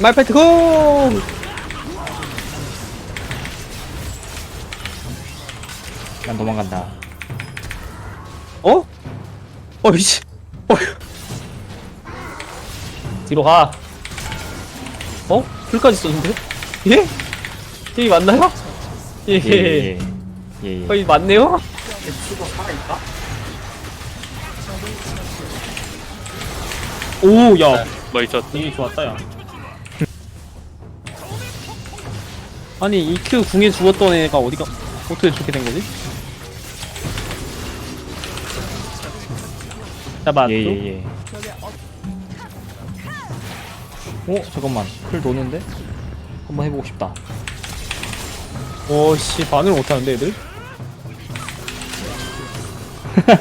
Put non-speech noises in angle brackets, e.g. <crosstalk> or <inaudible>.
말파이트 고! 난 도망간다. 어? 어이씨. 어. 뒤로 가. 어? 풀까지 썼는데? 예? 이 맞나요? 예. 예, 예, 예. 예. 거의 맞네요? 살아있다? 오, 야. 뭐 있었? 이게 좋았다, 야. <laughs> 아니, EQ 궁에 죽었던 애가 어디가, 어떻게 저렇게 된 거지? 잡았죠? 예, 예, 예. 어, 잠깐만. 풀 도는데? 한번 해보고 싶다. 오, 씨, 반응을 못하는데, 애들? <laughs>